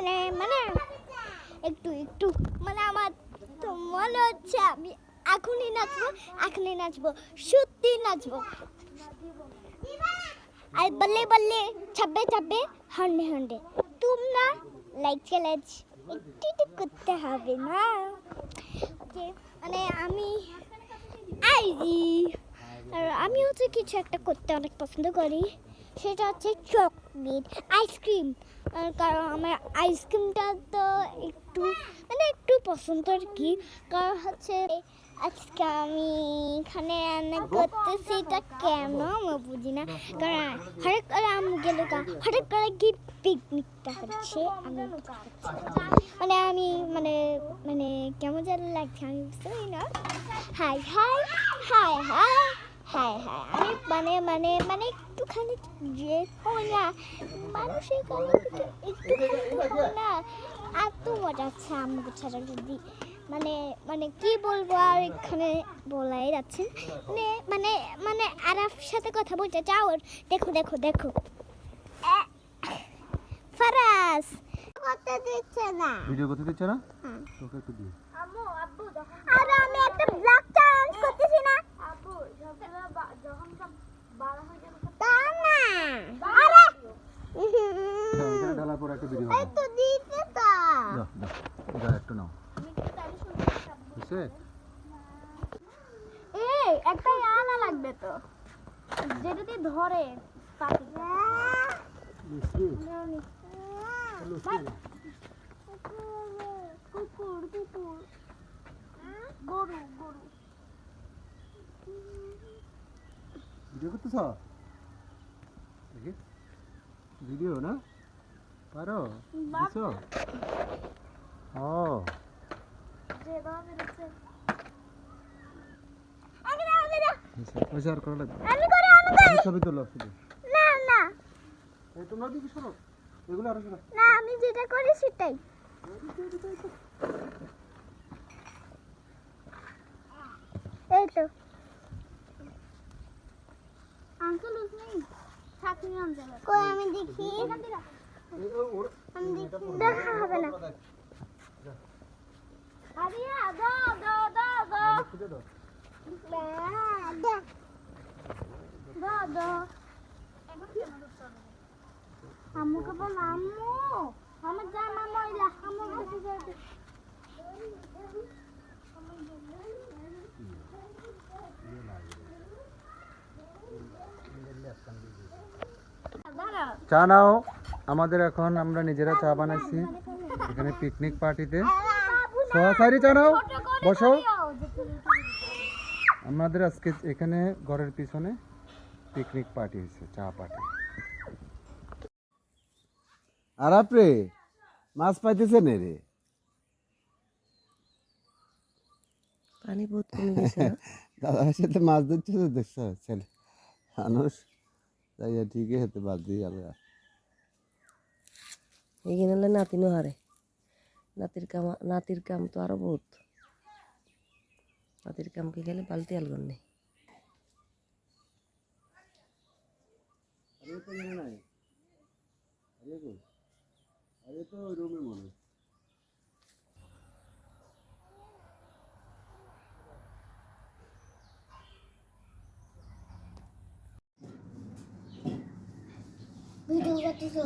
মানে মানে একটু একটু মানে আমার তো মনে হচ্ছে আমি এখনই নাচবো এখনই নাচবো সত্যি নাচবো। আর বললে বললে ছাপবে ছাপে হন্ডে হন্ডে। তোমরা লাইক চ্যালেঞ্জ একটু করতে হবে না? মানে আমি আইজি। আর আমি হচ্ছে কিছু একটা করতে অনেক পছন্দ করি। সেটা হচ্ছে চকলেট আইসক্রিম। কারণ আমার আইসক্রিমটা তো একটু মানে একটু পছন্দ আর কি। কারণ হচ্ছে, আজকে আমি এখানে রান্না করতেছি, এটা কেন আমি বুঝি না। কারণ হঠাৎ করে আমি গেল হঠাৎ করে কি পিকনিকটা হচ্ছে, আমি। মানে আমি মানে মানে কেমন যেন লাগছে, আমি বুঝতে পারি না। হাই হাই হাই হাই হাই হাই আমি মানে মানে মানে একটুখানি যে হয় না মানুষের একটুখানি হয় না এত মজা আছে আমাকে ছাড়া যদি। মানে মানে কি বলব আর এখানে বলাই যাচ্ছে মানে মানে মানে আরাফ সাথে কথা বলতে চাও দেখো দেখো দেখো। ফারাস করতে দিচ্ছে না। ভিডিও করতে দিচ্ছে না? হুম। তোকে একটু দিই। আম্মু আব্বু আর আমি একটা ব্লগ চ্যালেঞ্জ করতেছি না আব্বু যখন সব বাড়া হয়ে যাবে তা না আরে হ্যাঁ, এখানে পর এই তো দিতে তো। দাও দাও একটু নাও। বুঝছে এই একটা আনা লাগবে তো। যেটা দিয়ে ধরে কুকুর কুকুর। গরু গরু। ভিডিও করতেছ? দেখি। ভিডিও না? পারো? দিছো? ও। পয়সা আর করা লাগবে ছবি তোলো না না। এই তোমরা দিকে শোনো এগুলো আরও শোনো। না আমি যেটা করি সেটাই। এই তো। আঙ্কেল উসনি থাকনি আনতে কই আমি দেখি? ওর- আমি দেখি দেখা হবে না আরিয়া দাও দাও দাও দাও খুঁজে দাও দাও দাও আম্মুকে বল আম্মু আমার জামা ময়লা আম্মু কাছে যাবে দাঁড়াও চা নাও আমাদের এখন আমরা নিজেরা চা বানাইছি। এখানে পিকনিক পার্টিতে সরাসরি চা নাও বসো। আমাদের আজকে এখানে ঘরের পিছনে পিকনিক পার্টি হয়েছে চা পার্টি আর আপনি মাছ পাইতেছেন রে? পানি বহুত কমে গেছে না? সাথে মাছ ধরছে তো দেখছ ছেলে। মানুষ তাই ঠিকই হতে বাদ দিয়ে গেল এইখানে হলে নাতিনও হারে নাতির কাম নাতির কাম তো আরও বহুত নাতির কামকে গেলে বালতি আলগন নেই ভিডিও করতেছো